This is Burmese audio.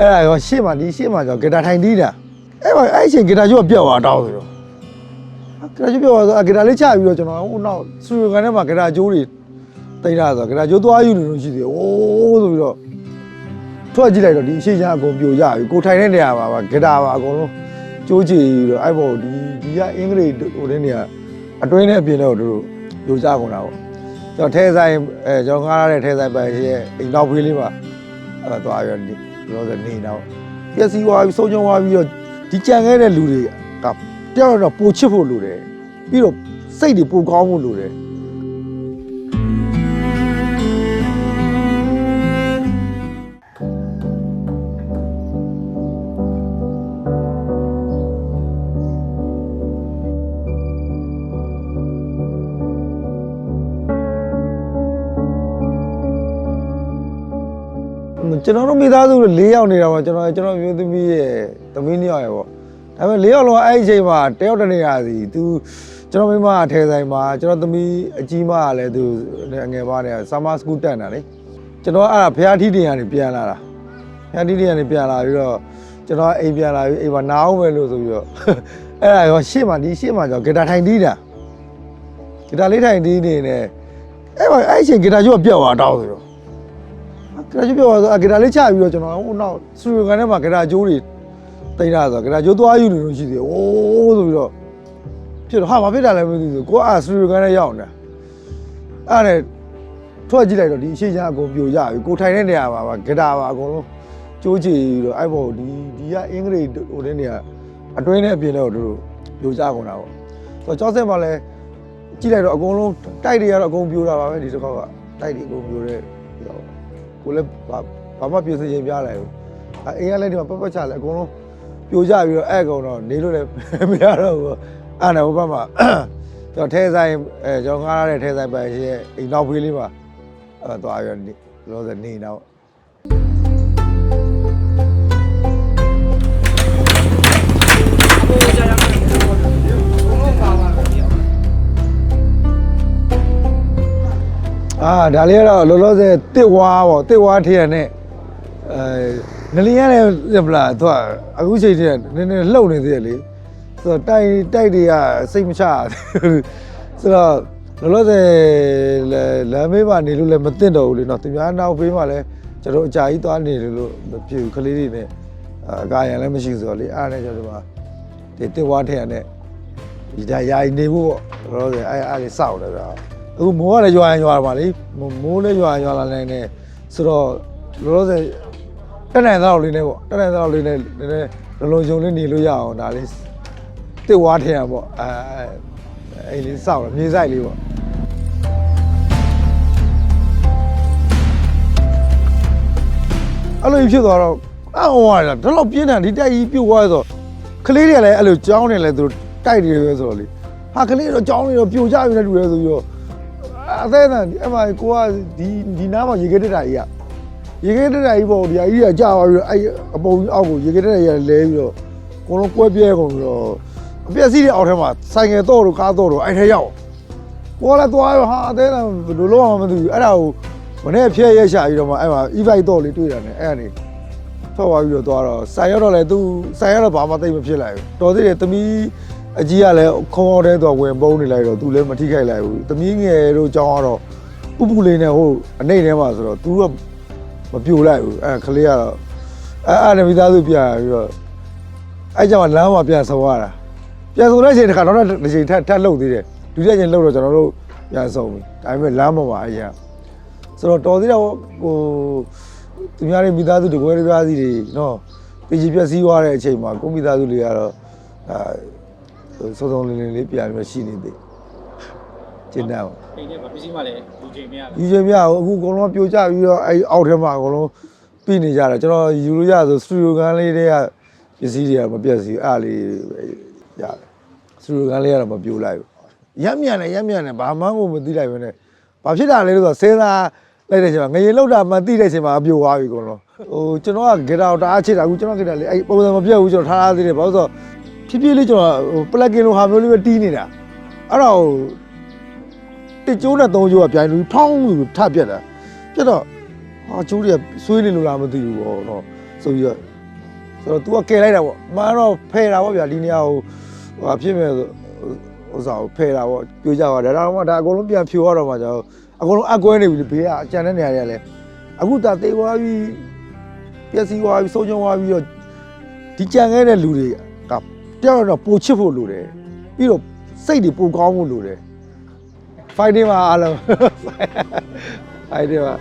အဲ့ဒါရောရှေ့မှာဒီရှေ့မှာကျွန်တော်ဂီတာထိုင်တီးတာအဲ့မှာအဲ့အချိန်ဂီတာကျိုးကပြတ်သွားတောင်းဆိုတော့ဂီတာကျိုးပြတ်သွားဆိုဂီတာလေးချပြီးတော့ကျွန်တော်ဟိုနောက်စတူဒီယိုကန်ထဲမှာဂီတာကျိုးတွေတိတ်တာဆိုဂီတာကျိုးသွားယူနေလို့ရှိသေးတယ်အိုးဆိုပြီးတော့ထွက်ကြည့်လိုက်တော့ဒီအရှိချမ်းအကုန်ပြိုကြပြီကိုထိုင်တဲ့နေရာမှာပါဂီတာပါအကုန်လုံးကျိုးချီပြီးတော့အဲ့ဘောဒီဒီကအင်္ဂလိပ်ဟိုတဲ့နေရာအတွင်းနဲ့အပြင်တော့တို့ပြိုကြကုန်တာပေါ့ကျွန်တော်ထဲဆိုင်အဲကျွန်တော်ငားရတဲ့ထဲဆိုင်ပဲရဲ့အိမ်နောက်ဖေးလေးမှာအဲ့သွားရနေ ပြောစနေတော့ပျက်စီးသွားပြီးဆုံးချုံသွားပြီးတော့ဒီကြံခဲ့တဲ့လူတွေကတယောက်တော့ပိုချစ်ဖို့လိုတယ်ပြီးတော့စိတ်တွေပိုကောင်းဖို့လိုတယ် ကျွန်တော်တို့မိသားစု၄ယောက်နေတာပေါ့ကျွန်တော်ကျွန်တော်မျိုးသမီးရဲ့သမီးနှစ်ယောက်ရဲ့ပေါ့ဒါပေမဲ့၄ယောက်လုံးအဲ့ဒီအချိန်မှာတယောက်တစ်နေရာစီသူကျွန်တော်မိမအထဲဆိုင်မှာကျွန်တော်သမီးအကြီးမကလည်းသူအငယ်ပါနေဆာမစကူးတက်နေတာလေကျွန်တော်အဲ့ဒါဖျားထီးတင်ကနေပြန်လာတာဖျားထီးတင်ကနေပြန်လာပြီးတော့ကျွန်တော်အိမ်ပြန်လာပြီးအိမ်မှာနားအောင်ပဲလို့ဆိုပြီးတော့အဲ့ဒါရောရှေ့မှာဒီရှေ့မှာကျွန်တော်ဂီတာထိုင်တီးတာဂီတာလေးထိုင်တီးနေနေအဲ့မှာအဲ့ဒီအချိန်ဂီတာကျိုးကပြတ်သွားတောင်းဆိုတော့ ဂရာကျိုးပြောဆိုဂရာလေးချပြီးတော့ကျွန်တော်ဟိုနောက်စတူဒီယိုကန်ထဲမှာဂရာကျိုးတွေတိတ်တာဆိုဂရာကျိုးသွားယူနေလို့ရှိသေးတယ်။အိုးဆိုပြီးတော့ဖြစ်တော့ဟာဘာဖြစ်တာလဲမသိဘူး။ကိုကအာစတူဒီယိုကန်ထဲရောက်နေတာ။အဲ့ဒါနဲ့ထွက်ကြည့်လိုက်တော့ဒီအရှိချမ်းအကုန်ပြိုကြပြီ။ကိုထိုင်တဲ့နေရာမှာပါဂရာပါအကုန်လုံးကျိုးချီပြီးတော့အဲ့ဘောဒီဒီကအင်္ဂလိပ်ဟိုတဲ့နေရာအတွင်းနဲ့အပြင်တော့တို့ပြိုကြကုန်တာပေါ့။ဆိုတော့ကျောင်းဆက်မှာလည်းကြည့်လိုက်တော့အကုန်လုံးတိုက်တွေကတော့အကုန်ပြိုတာပါပဲဒီတစ်ခေါက်ကတိုက်တွေအကုန်ပြိုတဲ့ဟို ကိုလည်းဘာဘာမှပြင်ဆင်ခြင်းပြလိုက်ဘူးအဲအိမ်ကလည်းဒီမှာပတ်ပတ်ချလည်းအကုန်လုံးပြိုကျပြီးတော့အဲ့အကုန်တော့နေလို့လည်းမရတော့ဘူးအဲ့ဒါဟိုဘက်မှာကျွန်တော်ထဲဆိုင်အဲကျွန်တော်ငားရတဲ့ထဲဆိုင်ပဲရဲ့အိမ်နောက်ဖေးလေးမှာအဲ့သွားရနေလောစနေတော့ အာဒါလေးကတော့လောလောဆယ်တစ်ဝါပေါ့တစ်ဝါထည့်ရနဲ့အဲငလျင်ရတယ်ပြလားသူကအခုချိန်တည်းကနည်းနည်းလှုပ်နေသေးတယ်လေဆိုတော့တိုက်တိုက်တွေကစိတ်မချဆိုတော့လောလောဆယ်လမ်းမေးမှနေလို့လည်းမသိတော့ဘူးလေနော်သူများနောက်ဖေးမှလည်းကျွန်တော်အကြာကြီးသွားနေလို့မပြေဘူးကလေးတွေနဲ့အကာရန်လည်းမရှိဆိုတော့လေအားနဲ့ကျွန်တော်ဒီမှာဒီတစ်ဝါထည့်ရနဲ့ဒီဒါယာယီနေဖို့ပေါ့လောလောဆယ်အဲအားလေးစောက်တယ်ဗျာ အခုမိုးကလည်းရွာရင်ရွာပါလေမိုးမိုးလည်းရွာရင်ရွာလာနိုင်တယ်ဆိုတော့လောလောဆယ်တက်နိုင်သောလေးနဲ့ပေါ့တက်နိုင်သောလေးနဲ့နည်းနည်းလုံလုံခြုံလေးနေလို့ရအောင်ဒါလေးတစ်ဝါထည့်ရပေါ့အဲအဲ့လေးစောက်တယ်မြေဆိုင်လေးပေါ့အဲ့လိုကြီးဖြစ်သွားတော့အော်ဟွာဒါတော့ပြင်းတယ်ဒီတိုက်ကြီးပြုတ်သွားဆိုကလေးတွေကလည်းအဲ့လိုကြောင်းနေလဲသူတို့တိုက်တယ်ပဲဆိုတော့လေဟာကလေးတော့ကြောင်းနေတော့ပြိုကြပြီနဲ့တူရဲဆိုပြီးတော့ အသေးနဲ့အမကိုကဒီဒီနားမှာရေခဲတက်တာကြီးอ่ะရေခဲတက်တာကြီးပေါ့ဒီအကြီးကကြာသွားပြီးတော့အဲ့အပုံကြီးအောက်ကိုရေခဲတက်တာကြီးလဲပြီးတော့အကုန်လုံးကွဲပြဲကုန်ပြီးတော့အပြက်စီးတဲ့အောက်ထဲမှာဆိုင်ငယ်တော့တို့ကားတော့တို့အဲ့ထဲရောက်ကိုကလည်းသွားရောဟာအသေးနဲ့ဘယ်လိုလုပ်အောင်မသိဘူးအဲ့ဒါကိုမနေ့ဖျက်ရက်ရှာပြီးတော့မှအဲ့မှာ e-bike တော့လေးတွေ့ရတယ်အဲ့ကနေထွက်သွားပြီးတော့သွားတော့ဆိုင်ရတော့လေသူဆိုင်ရတော့ဘာမှသိမဖြစ်လိုက်ဘူးတော်သေးတယ်သမီး အကြီးကလည်းခေါင်းအောင်တဲ့သူကဝင်ပုံးနေလိုက်တော့သူလည်းမထိခိုက်လိုက်ဘူး။သမီးငယ်တို့ကြောင်းကတော့ပူပူလေးနဲ့ဟိုအနေထဲမှာဆိုတော့သူကမပြိုလိုက်ဘူး။အဲကလေးကတော့အဲအဲ့ဒါမိသားစုပြန်ပြီးတော့အဲကြောင့်လမ်းမှာပြန်ဆုံရတာ။ပြန်ဆုံတဲ့ချိန်တစ်ခါတော့တစ်ချိန်ထပ်ထပ်လှုပ်သေးတယ်။ဒုတိယချိန်လှုပ်တော့ကျွန်တော်တို့ပြန်ဆုံပြီ။ဒါပေမဲ့လမ်းပေါ်မှာအရင်ဆိုတော့တော်သေးတော့ဟိုသူများတွေမိသားစုတကွဲတပြားစီတွေနော်ပြည်ကြီးပြက်စီးသွားတဲ့အချိန်မှာကိုမိသားစုတွေကတော့အာ စုံစုံလင်းလင်းလေးပြန်ပြီးရှိနေသေးကျင်းတော့အိမ်ထဲမှာပစ္စည်းမှလည်းလူချိန်မရဘူးယူချင်ပြအခုအကုန်လုံးပြိုကျပြီးတော့အဲအောက်ထဲမှာအကုန်လုံးပြီးနေကြတယ်ကျွန်တော်ယူလို့ရဆိုစတူဒီယိုကန်လေးတွေကပစ္စည်းတွေကမပြတ်စီအဲ့လေးရတယ်စတူဒီယိုကန်လေးကတော့မပြိုလိုက်ဘူးရက်မြန်တယ်ရက်မြန်တယ်ဘာမှကိုမသိလိုက်ပဲနဲ့ဘာဖြစ်တာလဲလို့ဆိုတော့စဉ်းစားလိုက်တဲ့ချိန်မှာငရေလောက်တာမသိတဲ့ချိန်မှာပြိုသွားပြီအကုန်လုံးဟိုကျွန်တော်ကဂီတာတအားချစ်တာအခုကျွန်တော်ဂီတာလေးအဲပုံစံမပြတ်ဘူးကျွန်တော်ထားထားသေးတယ်ဘာလို့ဆိုတော့ ဖြည်းဖြည်းလေးကျွန်တော်ဟိုပလက်ကင်လိုဟာမျိုးလေးပဲတီးနေတာအဲ့တော့တစ်ကျိုးနဲ့သုံးကျိုးကပြိုင်လို့ထောင်းလို့ထပြက်တာပြက်တော့ဟာကျိုးတွေကဆွေးနေလို့လားမသိဘူးပေါ့နော်ဆိုပြီးတော့ဆိုတော့ तू ကကယ်လိုက်တာပေါ့မှန်တော့ဖယ်တာပေါ့ဗျာဒီနေရာကိုဟိုဖြစ်မဲ့ဆိုဥစ္စာကိုဖယ်တာပေါ့ပြိုကြပါဒါတော့မှဒါအကုန်လုံးပြန်ဖြိုရတော့မှကျွန်တော်အကုန်လုံးအကွဲနေပြီဘေးကအကြံတဲ့နေရာတွေကလည်းအခုဒါတေးသွားပြီးပျက်စီးသွားပြီးဆုံးရှုံးသွားပြီးတော့ဒီကြံခဲ့တဲ့လူတွေက တယောက်တော့ပိုချစ်ဖို့လိုတယ်ပြီးတော့စိတ်တွေပိုကောင်းဖို့လိုတယ် fighting ပါအားလုံး fighting ပါ